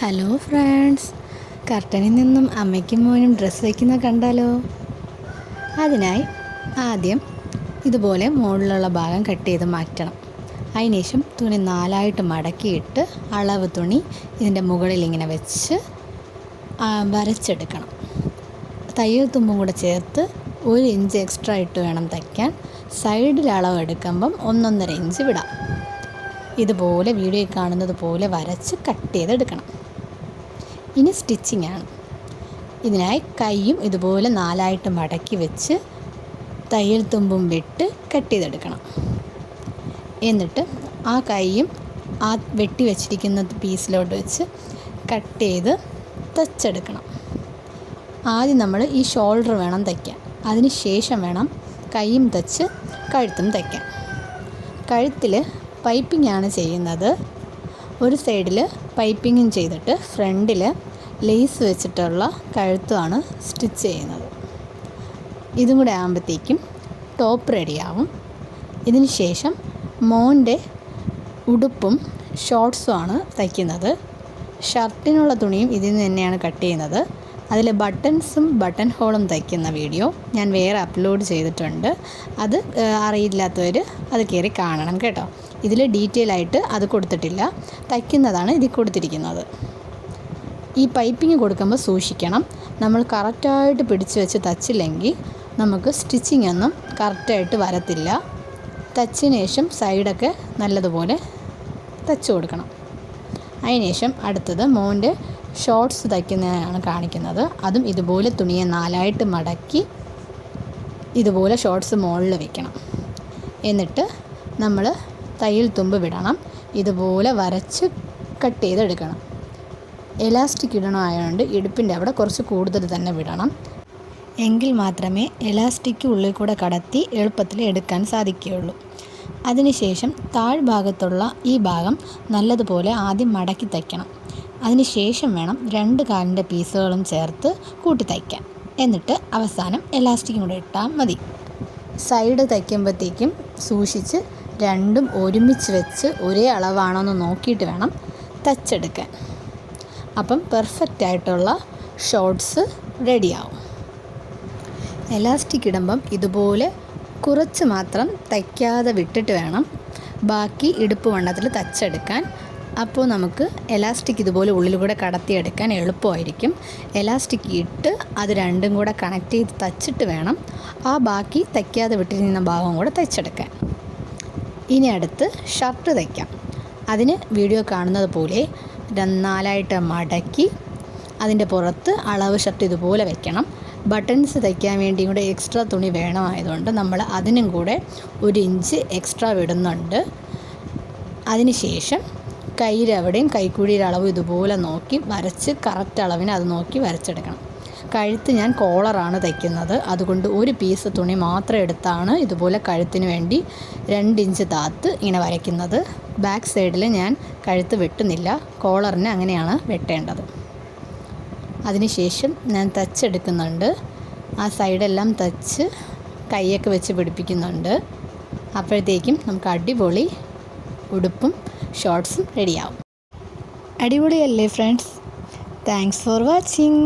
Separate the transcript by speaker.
Speaker 1: Hello friends കർട്ടനിൽ നിന്നും അമ്മയ്ക്കും മോനും ഡ്രസ്സ് വയ്ക്കുന്ന കണ്ടാലോ? അതിനായി ആദ്യം ഇതുപോലെ മുകളിലുള്ള ഭാഗം കട്ട് ചെയ്ത് മാറ്റണം. അതിനുശേഷം തുണി നാലായിട്ട് മടക്കിയിട്ട് അളവ് തുണി ഇതിന്റെ മുകളിൽ ഇങ്ങനെ വെച്ച് വരച്ചെടുക്കണം. തയ്യൽ തുമ്പും കൂടെ ചേർത്ത് ഒരു ഇഞ്ച് എക്സ്ട്രാ ഇട്ട് വേണം തയ്ക്കാൻ. സൈഡിൽ അളവ് എടുക്കുമ്പം ഒന്നൊന്നര ഇഞ്ച് വിടാം. ഇതുപോലെ വീഡിയോയിൽ കാണുന്നത് പോലെ വരച്ച് കട്ട് ചെയ്തെടുക്കണം. ഇനി സ്റ്റിച്ചിങ് ആണ്. ഇതിനായി കൈയും ഇതുപോലെ നാലായിട്ട് മടക്കി വെച്ച് തയ്യൽ തുമ്പും വിട്ട് കട്ട് ചെയ്തെടുക്കണം. എന്നിട്ട് ആ കൈയും ആ വെട്ടി വെച്ചിരിക്കുന്ന പീസിലോട്ട് വെച്ച് കട്ട് ചെയ്ത് തച്ചെടുക്കണം. ആദ്യം നമ്മൾ ഈ ഷോൾഡർ വേണം തയ്ക്കാൻ. അതിന് ശേഷം വേണം കൈയും തച്ച് കഴുത്തും തയ്ക്കാൻ. കഴുത്തിൽ പൈപ്പിംഗ് ആണ് ചെയ്യുന്നത്. ഒരു സൈഡിൽ പൈപ്പിങ്ങും ചെയ്തിട്ട് ഫ്രണ്ടിൽ ലേസ് വെച്ചിട്ടുള്ള കഴുത്തുമാണ് സ്റ്റിച്ച് ചെയ്യുന്നത്. ഇതും കൂടെ ആകുമ്പോഴത്തേക്കും ടോപ്പ് റെഡിയാവും. ഇതിന് ശേഷം മോന്റെ ഉടുപ്പും ഷോർട്സും ആണ് തയ്ക്കുന്നത്. ഷർട്ടിനുള്ള തുണിയും ഇതിൽ നിന്ന് തന്നെയാണ് കട്ട് ചെയ്യുന്നത്. അതിൽ ബട്ടൺസും ബട്ടൺ ഹോളും തയ്ക്കുന്ന വീഡിയോ ഞാൻ വേറെ അപ്ലോഡ് ചെയ്തിട്ടുണ്ട്. അത് അറിയില്ലാത്തവർ അത് കയറി കാണണം കേട്ടോ. ഇതിൽ ഡീറ്റെയിൽ ആയിട്ട് അത് കൊടുത്തിട്ടില്ല. തയ്ക്കുന്നതാണ് ഇതിൽ കൊടുത്തിരിക്കുന്നത്. ഈ പൈപ്പിങ് കൊടുക്കുമ്പോൾ സൂക്ഷിക്കണം. നമ്മൾ കറക്റ്റായിട്ട് പിടിച്ച് വെച്ച് തച്ചില്ലെങ്കിൽ നമുക്ക് സ്റ്റിച്ചിങ് ഒന്നും കറക്റ്റായിട്ട് വരത്തില്ല. തച്ചതിന് ശേഷം സൈഡൊക്കെ നല്ലതുപോലെ തച്ച് കൊടുക്കണം. അതിനുശേഷം അടുത്തത് മോന്റെ ഷോർട്സ് തയ്ക്കുന്നതാണ് കാണിക്കുന്നത്. അതും ഇതുപോലെ തുണിയെ നാലായിട്ട് മടക്കി ഇതുപോലെ ഷോർട്സ് മുകളിൽ വെക്കണം. എന്നിട്ട് നമ്മൾ തയ്യൽ തുമ്പ് വിടണം. ഇതുപോലെ വരച്ച് കട്ട് ചെയ്തെടുക്കണം. എലാസ്റ്റിക് ഇടണമായതുകൊണ്ട് ഇടുപ്പിന്റെ അവിടെ കുറച്ച് കൂടുതൽ തന്നെ വിടണം. എങ്കിൽ മാത്രമേ എലാസ്റ്റിക് ഉള്ളിൽ കൂടെ കടത്തി എളുപ്പത്തിൽ എടുക്കാൻ സാധിക്കുകയുള്ളൂ. അതിനുശേഷം താഴ്ഭാഗത്തുള്ള ഈ ഭാഗം നല്ലതുപോലെ ആദ്യം മടക്കി തയ്ക്കണം. അതിനുശേഷം വേണം രണ്ട് കാലിന്റെ പീസുകളും ചേർത്ത് കൂട്ടി തയ്ക്കാൻ. എന്നിട്ട് അവസാനം എലാസ്റ്റിക്കും കൂടെ ഇട്ടാൽ മതി. സൈഡ് തയ്ക്കുമ്പോഴത്തേക്കും സൂക്ഷിച്ച് രണ്ടും ഒരുമിച്ച് വെച്ച് ഒരേ അളവാണോ എന്ന് നോക്കിയിട്ട് വേണം തച്ചെടുക്കാൻ അപ്പം പെർഫെക്റ്റ് ആയിട്ടുള്ള ഷോർട്ട്സ് റെഡിയാവും എലാസ്റ്റിക് ഇടുമ്പം ഇതുപോലെ കുറച്ച് മാത്രം തയ്ക്കാതെ വിട്ടിട്ട് വേണം. ബാക്കി ഇടുപ്പ് വണ്ണത്തിൽ തച്ചെടുക്കാൻ അപ്പോൾ നമുക്ക് എലാസ്റ്റിക് ഇതുപോലെ ഉള്ളിലൂടെ കടത്തിയെടുക്കാൻ എളുപ്പമായിരിക്കും. എലാസ്റ്റിക് ഇട്ട് അത് രണ്ടും കൂടെ കണക്ട് ചെയ്ത് തച്ചിട്ട് വേണം. ആ ബാക്കി തയ്ക്കാതെ വിട്ടിരുന്ന ഭാഗം കൂടെ തയ്ച്ചെടുക്കാൻ ഇനി അടുത്ത് ഷർട്ട് തയ്ക്കാം. അതിന് വീഡിയോ കാണുന്നത് പോലെ നാലായിട്ട് മടക്കി അതിന്റെ പുറത്ത് അളവ് ഷർട്ട് ഇതുപോലെ വെക്കണം. ബട്ടൺസ് തയ്ക്കാൻ വേണ്ടി കൂടെ എക്സ്ട്രാ തുണി വേണമായതുകൊണ്ട് നമ്മൾ അതിനും കൂടെ ഒരു ഇഞ്ച് എക്സ്ട്രാ വിടുന്നുണ്ട്. അതിനുശേഷം ശേഷം എവിടെയും കൈക്കുഴിയുടെ അളവ് ഇതുപോലെ നോക്കി വരച്ച് കറക്റ്റ് അളവിന് അത് നോക്കി വരച്ചെടുക്കണം. കഴുത്ത് ഞാൻ കോളറാണ് തയ്ക്കുന്നത്. അതുകൊണ്ട് ഒരു പീസ് തുണി മാത്രം എടുത്താണ് ഇതുപോലെ കഴുത്തിന് വേണ്ടി രണ്ട് ഇഞ്ച് താത്ത് ഇങ്ങനെ വരയ്ക്കുന്നത്. ബാക്ക് സൈഡിൽ ഞാൻ കഴുത്ത് വെട്ടുന്നില്ല. കോളറിന് അങ്ങനെയാണ് വെട്ടേണ്ടത്. അതിനുശേഷം ഞാൻ തച്ചെടുക്കുന്നുണ്ട് ആ സൈഡെല്ലാം തച്ച് കൈയൊക്കെ വെച്ച് പിടിപ്പിക്കുന്നുണ്ട്. അപ്പോഴത്തേക്കും നമുക്ക് അടിപൊളി ഉടുപ്പും ഷോർട്സും റെഡിയാവും അടിപൊളിയല്ലേ ഫ്രണ്ട്സ് താങ്ക്സ് ഫോർ വാച്ചിങ്